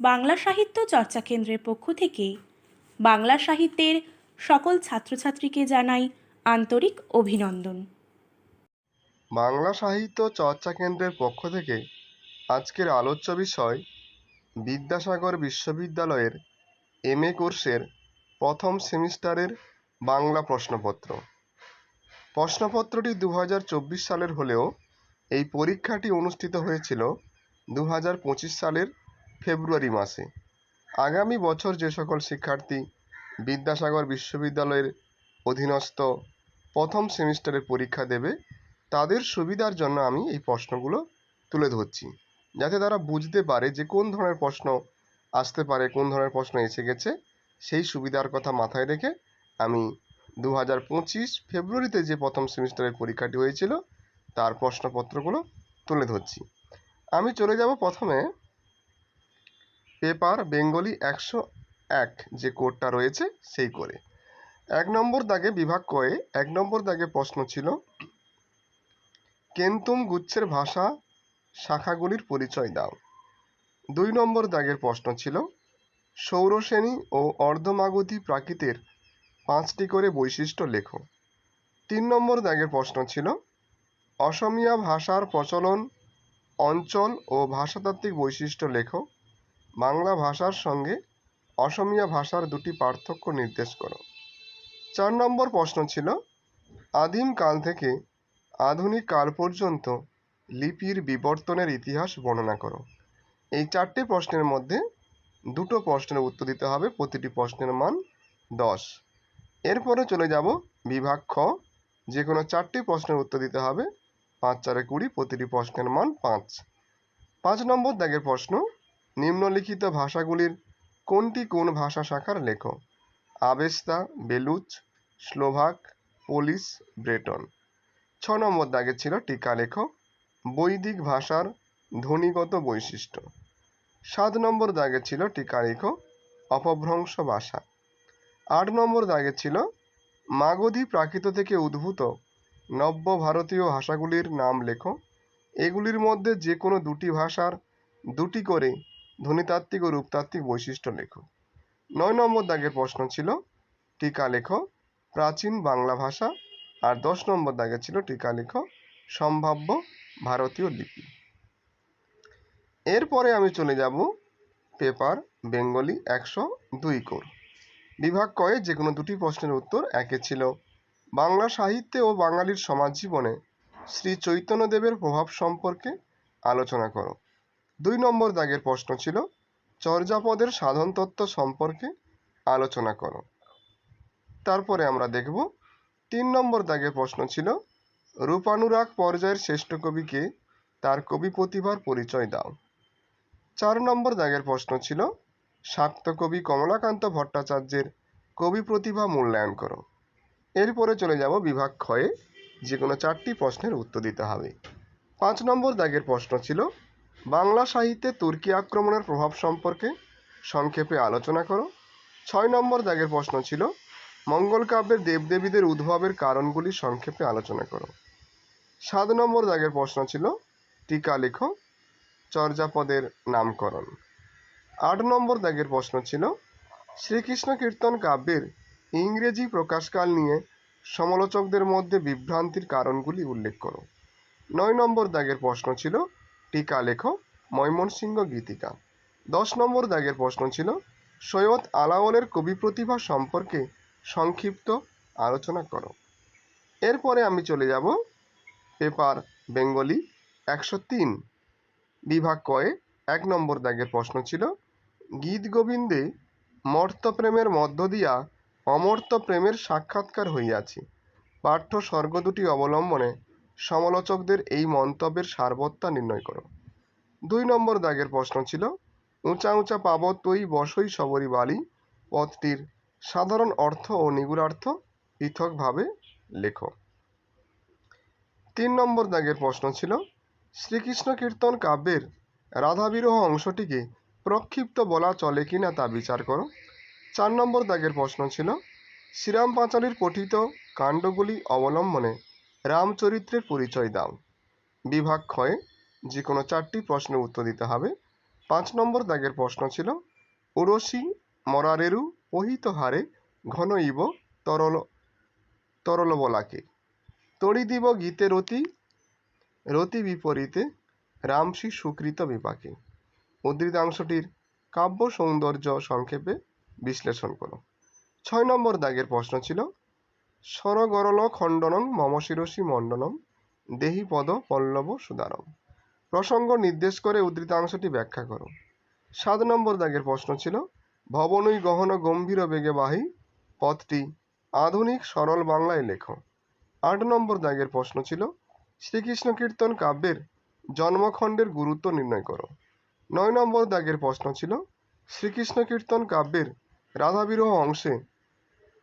বাংলা সাহিত্য চর্চা কেন্দ্রের পক্ষ থেকে বাংলা সাহিত্যের সকল ছাত্রছাত্রীকে জানাই আন্তরিক অভিনন্দন। বাংলা সাহিত্য চর্চা কেন্দ্রের পক্ষ থেকে আজকের আলোচ্য বিষয় বিদ্যাসাগর বিশ্ববিদ্যালয়ের এম এ কোর্সের প্রথম সেমিস্টারের বাংলা প্রশ্নপত্র। প্রশ্নপত্রটি দু হাজার চব্বিশ সালের হলেও এই পরীক্ষাটি অনুষ্ঠিত হয়েছিল দু হাজার পঁচিশ সালের ফেব্রুয়ারি মাসে। আগামী বছর যে সকল শিক্ষার্থী বিদ্যাসাগর বিশ্ববিদ্যালয়ের অধীনস্থ প্রথম সেমিস্টারের পরীক্ষা দেবে, তাদের সুবিধার জন্য আমি এই প্রশ্নগুলো তুলে ধরছি। যাতে তারা বুঝতে পারে যে কোন ধরনের প্রশ্ন আসতে পারে, কোন ধরনের প্রশ্ন এসে গেছে, সেই সুবিধার কথা মাথায় রেখে আমি দু হাজার পঁচিশ ফেব্রুয়ারিতে যে প্রথম সেমিস্টারের পরীক্ষাটি হয়েছিল, তার প্রশ্নপত্রগুলো তুলে ধরছি। আমি চলে যাব প্রথমে পেপার বেঙ্গলি একশো এক যে কোডটা রয়েছে, সেই করে। এক নম্বর দাগে বিভাগ কয়ে, এক নম্বর দাগে প্রশ্ন ছিল, কেন্তুম গুচ্ছের ভাষা শাখাগুলির পরিচয় দাও। দুই নম্বর দাগের প্রশ্ন ছিল, সৌরশ্রেণী ও অর্ধমাগধী প্রাকৃতের পাঁচটি করে বৈশিষ্ট্য লেখো। তিন নম্বর দাগের প্রশ্ন ছিল, অসমীয়া ভাষার প্রচলন অঞ্চল ও ভাষাতাত্ত্বিক বৈশিষ্ট্য লেখো। বাংলা ভাষার সঙ্গে অসমীয়া ভাষার দুটি পার্থক্য নির্দেশ করো। চার নম্বর প্রশ্ন ছিল, আদিম কাল থেকে আধুনিক কাল পর্যন্ত লিপির বিবর্তনের ইতিহাস বর্ণনা করো। এই চারটি প্রশ্নের মধ্যে দুটো প্রশ্নের উত্তর দিতে হবে, প্রতিটি প্রশ্নের মান দশ। এরপরে চলে যাব বিভাগ খ যে কোনো চারটি প্রশ্নের উত্তর দিতে হবে, পাঁচ, চারে কুড়ি, প্রতিটি প্রশ্নের মান পাঁচ। পাঁচ নম্বর দাগের প্রশ্ন নিম্নলিখিত ভাষাগুলির কোনটি কোন ভাষা শাখার লেখক? Avesta, Baluch, Slovak Polish Breton. ছ নম্বর দাগে ছিল টিকা লেখো বৈদিক ভাষার ধ্বনিগত বৈশিষ্ট্য। সাত নম্বর দাগে ছিল টিকা লেখো অপভ্রংশ ভাষা। আট নম্বর দাগে ছিল, মাগধী প্রাকৃত থেকে উদ্ভূত নব্য ভারতীয় ভাষাগুলির নাম লেখো এগুলির মধ্যে যে কোনো দুটি ভাষার দুটি করে ধ্বনিতাত্ত্বিক ও রূপতাত্ত্বিক বৈশিষ্ট্য লেখো। নয় নম্বর দাগের প্রশ্ন ছিল, টিকা লেখো, প্রাচীন বাংলা ভাষা, আর দশ নম্বর দাগে ছিল, টিকা লেখো, সম্ভাব্য ভারতীয় লিপি। এরপরে আমি চলে যাব পেপার, বেঙ্গলি একশো দুই কোর। বিভাগ কয়ে যে কোনো দুটি প্রশ্নের উত্তর একে ছিল। বাংলা সাহিত্যে ও বাঙালির সমাজ জীবনে শ্রী চৈতন্যদেবের প্রভাব সম্পর্কে আলোচনা করো। দুই নম্বর দাগের প্রশ্ন ছিল, চর্যাপদের সাধন তত্ত্ব সম্পর্কে আলোচনা করো। তারপরে আমরা দেখব, তিন নম্বর দাগের প্রশ্ন ছিল, রূপানুরাগ পর্যায়ের শ্রেষ্ঠ কবিকে তার কবি প্রতিভার পরিচয় দাও। চার নম্বর দাগের প্রশ্ন ছিল, শাক্ত কবি কমলাকান্ত ভট্টাচার্যের কবি প্রতিভা মূল্যায়ন করো। এরপরে চলে যাব বিভাগ ক্ষয়ে যে কোনো চারটি প্রশ্নের উত্তর দিতে হবে। পাঁচ নম্বর দাগের প্রশ্ন ছিল বাংলা সাহিত্যে তুর্কি আক্রমণের প্রভাব সম্পর্কে সংক্ষেপে আলোচনা করো। ছয় নম্বর দাগের প্রশ্ন ছিল, মঙ্গল কাব্যের দেবদেবীদের উদ্ভবের কারণগুলি সংক্ষেপে আলোচনা করো। সাত নম্বর দাগের প্রশ্ন ছিল, টিকা লেখো, চর্যাপদের নামকরণ। আট নম্বর দাগের প্রশ্ন ছিল, শ্রীকৃষ্ণ কীর্তন কাব্যের ইংরেজি প্রকাশকাল নিয়ে সমালোচকদের মধ্যে বিভ্রান্তির কারণগুলি উল্লেখ করো। নয় নম্বর দাগের প্রশ্ন ছিল টিকা লেখো ময়মনসিংহ গীতিকা। দশ নম্বর দাগের প্রশ্ন ছিল, সৈয়দ আলাওলের কবি প্রতিভা সম্পর্কে সংক্ষিপ্ত আলোচনা করো। এরপরে আমি চলে যাব পেপার বেঙ্গলি একশো তিন। বিভাগ কয়ে এক নম্বর দাগের প্রশ্ন ছিল, গীত গোবিন্দে মর্ত্য প্রেমের মধ্য দিয়া অমর্ত্য প্রেমের সাক্ষাৎকার হইয়াছে। পাঠ্য স্বর্গ দুটি অবলম্বনে সমালোচকদের এই মন্তব্যের সারবত্তা নির্ণয় করো। দুই নম্বর দাগের প্রশ্ন ছিল, উঁচা উঁচা পাবত তৈ বসই সবরি বালি পদটির সাধারণ অর্থ ও নিগুড়ার্থ পৃথকভাবে লেখো। তিন নম্বর দাগের প্রশ্ন ছিল, শ্রীকৃষ্ণ কীর্তন কাব্যের রাধাবিরহ অংশটিকে প্রক্ষিপ্ত বলা চলে কি না তা বিচার করো। চার নম্বর দাগের প্রশ্ন ছিল শ্রীরাম পাঁচালীর পঠিত কাণ্ডগুলি অবলম্বনে রামচরিত্রের পরিচয় দাও। বিভাগ ক্ষয়ে যে কোনো চারটি প্রশ্নের উত্তর দিতে হবে। পাঁচ নম্বর দাগের প্রশ্ন ছিল উরসি মরারেরু, পহিত হারে ঘন ইব, তরল তরল বলাকে তড়ি দিব গীতে রতি রতি বিপরীতে রামসি সুকৃত বিপাকে। উদ্ধৃতাংশটির কাব্য সৌন্দর্য সংক্ষেপে বিশ্লেষণ করো। ছয় নম্বর দাগের প্রশ্ন ছিল সরগরল খণ্ডনং মম শিরসি মণ্ডনম দেহি পদ পল্লব সুদারম প্রসঙ্গ নির্দেশ করে উদ্ধৃতাংশটি ব্যাখ্যা করো। সাত নম্বর দাগের প্রশ্ন ছিল, ভবনই গহন গম্ভীর বেগে বাহি, পথটি আধুনিক সরল বাংলায় লেখো। আট নম্বর দাগের প্রশ্ন ছিল, শ্রীকৃষ্ণ কীর্তন কাব্যের জন্মখণ্ডের গুরুত্ব নির্ণয় করো। নয় নম্বর দাগের প্রশ্ন ছিল, শ্রীকৃষ্ণ কীর্তন কাব্যের রাধাবিরহ অংশে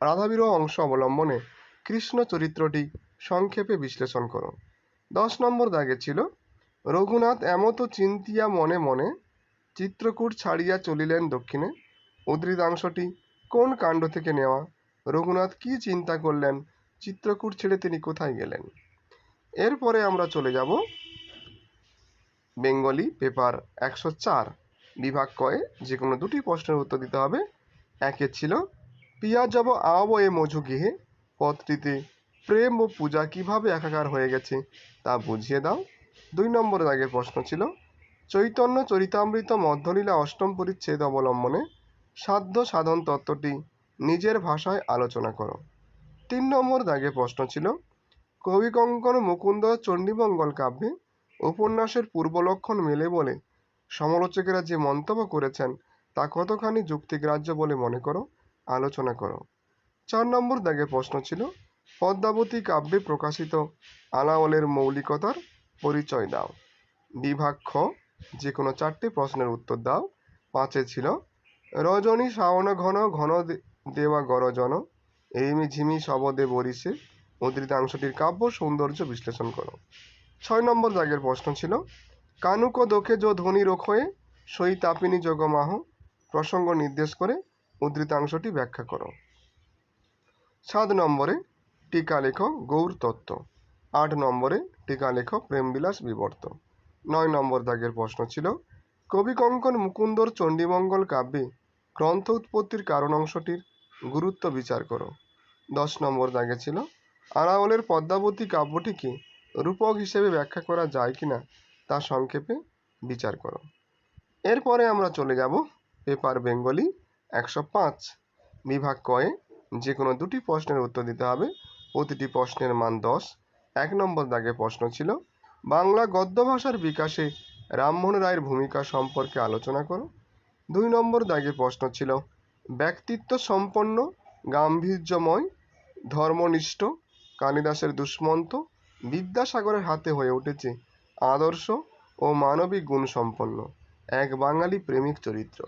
রাধাবিরহ অংশ অবলম্বনে কৃষ্ণ চরিত্রটি সংক্ষেপে বিশ্লেষণ করো। দশ নম্বর দাগে ছিল, রঘুনাথ এমতো চিন্তিয়া মনে মনে চিত্রকূট ছাড়িয়া চলিলেন দক্ষিণে। উদ্ধৃতাংশটি কোন কাণ্ড থেকে নেওয়া? রঘুনাথ কি চিন্তা করলেন? চিত্রকূট ছেড়ে তিনি কোথায় গেলেন? এরপরে আমরা চলে যাব বেঙ্গলি পেপার একশো চার, বিভাগ কয়ে যে কোনো দুটি প্রশ্নের উত্তর দিতে হবে। একে ছিল পিয়া যাব আব এ মজু গৃহে। পথটিতে প্রেম ও পূজা কীভাবে একাকার হয়ে গেছে, তা বুঝিয়ে দাও। দুই নম্বর দাগের প্রশ্ন ছিল, চৈতন্য চরিতামৃত মধ্যলীলা অষ্টম পরিচ্ছেদ অবলম্বনে সাধ্য সাধন তত্ত্বটি নিজের ভাষায় আলোচনা করো। তিন নম্বর দাগে প্রশ্ন ছিল কবি কঙ্কন মুকুন্দ চণ্ডীমঙ্গল কাব্যে উপন্যাসের পূর্বলক্ষণ মেলে বলে সমালোচকেরা যে মন্তব্য করেছেন, তা কতখানি যুক্তিগ্রাহ্য বলে মনে করো? আলোচনা করো। চার নম্বর দাগে প্রশ্ন ছিল, পদ্মাবতী কাব্যে প্রকাশিত আলাওলের মৌলিকতার পরিচয় দাও। বিভাগ খ যে কোনো চারটি প্রশ্নের উত্তর দাও। পাঁচে ছিল, রজনী শাওন ঘন ঘন দেওয়া গরজন। এইমি ঝিমি শবদে বরিসে উদ্ধৃতাংশটির কাব্য সৌন্দর্য বিশ্লেষণ করো। ছয় নম্বর দাগের প্রশ্ন ছিল, কানুক দোখে যো ধ্বনি রোখয়ে সই তাপিনী যোগমাহ প্রসঙ্গ নির্দেশ করে উদ্ধৃতাংশটি ব্যাখ্যা করো। সাত নম্বরে টিকা লেখ গৌর তত্ত্ব। আট নম্বরে টিকা লেখ প্রেমবিলাস বিবর্ত। নয় নম্বর দাগের প্রশ্ন ছিল, কবি কঙ্কন মুকুন্দর চণ্ডীমঙ্গল কাব্যে গ্রন্থ উৎপত্তির কারণ অংশটির গুরুত্ব বিচার করো। দশ নম্বর দাগে ছিল, আরাওলের পদ্মাবতী কাব্যটিকে রূপক হিসেবে ব্যাখ্যা করা যায় কিনা তা সংক্ষেপে বিচার করো। এরপরে আমরা চলে যাব পেপার বেঙ্গলি একশো পাঁচ বিভাগ কয়ে যে কোনো দুটি প্রশ্নের উত্তর দিতে হবে। প্রতিটি প্রশ্নের মান দশ। এক নম্বর দাগে প্রশ্ন ছিল, বাংলা গদ্য ভাষার বিকাশে রামমোহন রায়ের ভূমিকা সম্পর্কে আলোচনা করো। দুই নম্বর দাগে প্রশ্ন ছিল, ব্যক্তিত্ব সম্পন্ন, গাম্ভীর্যময়, ধর্মনিষ্ঠ, কালিদাসের দুষ্মন্ত, বিদ্যাসাগরের হাতে হয়ে উঠেছে আদর্শ ও মানবিক গুণ সম্পন্ন এক বাঙালি প্রেমিক চরিত্র।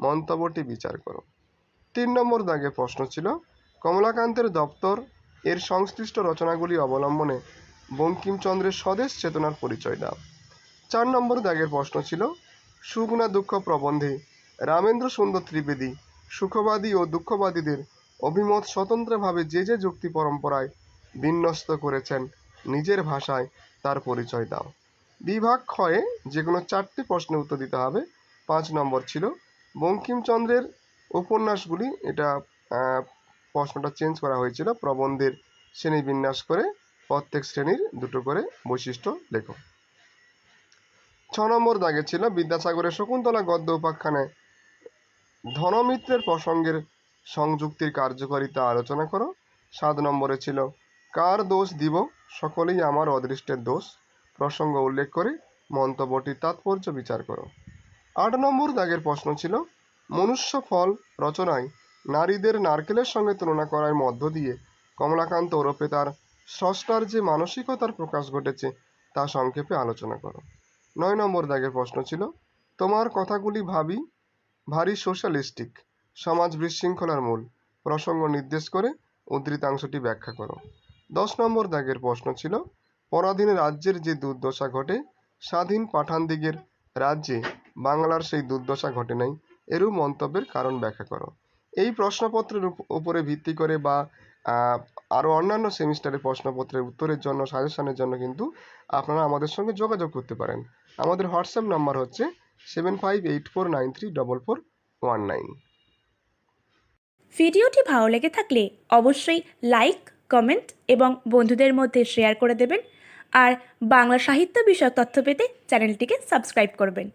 মন্তব্যটি বিচার করো। তিন নম্বর দাগে প্রশ্ন ছিল, কমলাকান্তের দপ্তর এর সংশ্লিষ্ট রচনাগুলি অবলম্বনে বঙ্কিমচন্দ্রের স্বদেশ চেতনার পরিচয় দাও। চার নম্বর দাগের প্রশ্ন ছিল, সুগুণা দুঃখ প্রবন্ধে রামেন্দ্র সুন্দর ত্রিবেদী সুখবাদী ও দুঃখবাদীদের অভিমত স্বতন্ত্রভাবে যে যে যুক্তি পরম্পরায় বিন্যস্ত করেছেন, নিজের ভাষায় তার পরিচয় দাও। বিভাগ ক্ষয়ে যে কোনো চারটি প্রশ্নের উত্তর দিতে হবে। পাঁচ নম্বর ছিল বঙ্কিমচন্দ্রের উপন্যাসগুলি, এটা প্রশ্নটা চেঞ্জ করা হয়েছিল প্রবন্ধের শ্রেণি বিন্যাস করে প্রত্যেক শ্রেণির দুটো করে বৈশিষ্ট্য লেখো। ছ নম্বর দাগে ছিল, বিদ্যাসাগরের শকুন্তলা গদ্য উপাখ্যানে ধনমিত্রের প্রসঙ্গের সংযুক্তির কার্যকারিতা আলোচনা করো। সাত নম্বরে ছিল, কার দোষ দিব? সকলেই আমার অদৃষ্টের দোষ। প্রসঙ্গ উল্লেখ করে মন্তব্যটির তাৎপর্য বিচার করো। আট নম্বর দাগের প্রশ্ন ছিল, মনুষ্য ফল রচনায় নারীদের নারকেলের সঙ্গে তুলনা করার মধ্য দিয়ে কমলাকান্ত ওরফে তার স্রষ্টার যে মানসিকতার প্রকাশ ঘটেছে তা সংক্ষেপে আলোচনা করো। নয় নম্বর দাগের প্রশ্ন ছিল, তোমার কথাগুলি ভাবি, ভারী সোশ্যালিস্টিক, সমাজ বিশৃঙ্খলার মূল প্রসঙ্গ নির্দেশ করে উদ্ধৃতাংশটি ব্যাখ্যা করো। দশ নম্বর দাগের প্রশ্ন ছিল, পরাধীন রাজ্যের যে দুর্দশা ঘটে, স্বাধীন পাঠানদিগের রাজ্যে বাংলার সেই দুর্দশা ঘটে নাই, এরূপ মন্তব্যের কারণ ব্যাখ্যা করো। এই প্রশ্নপত্রের উপরে ভিত্তি করে বা আরও অন্যান্য সেমিস্টারের প্রশ্নপত্রের উত্তরের জন্য, সাজেশনের জন্য কিন্তু আপনারা আমাদের সঙ্গে যোগাযোগ করতে পারেন। আমাদের হোয়াটসঅ্যাপ নাম্বার হচ্ছে seven five eight four nine three double four one nine. ভিডিওটি ভালো লেগে থাকলে অবশ্যই লাইক, কমেন্ট এবং বন্ধুদের মধ্যে শেয়ার করে দেবেন। আর বাংলা সাহিত্য বিষয়ক তথ্য পেতে চ্যানেলটিকে সাবস্ক্রাইব করবেন।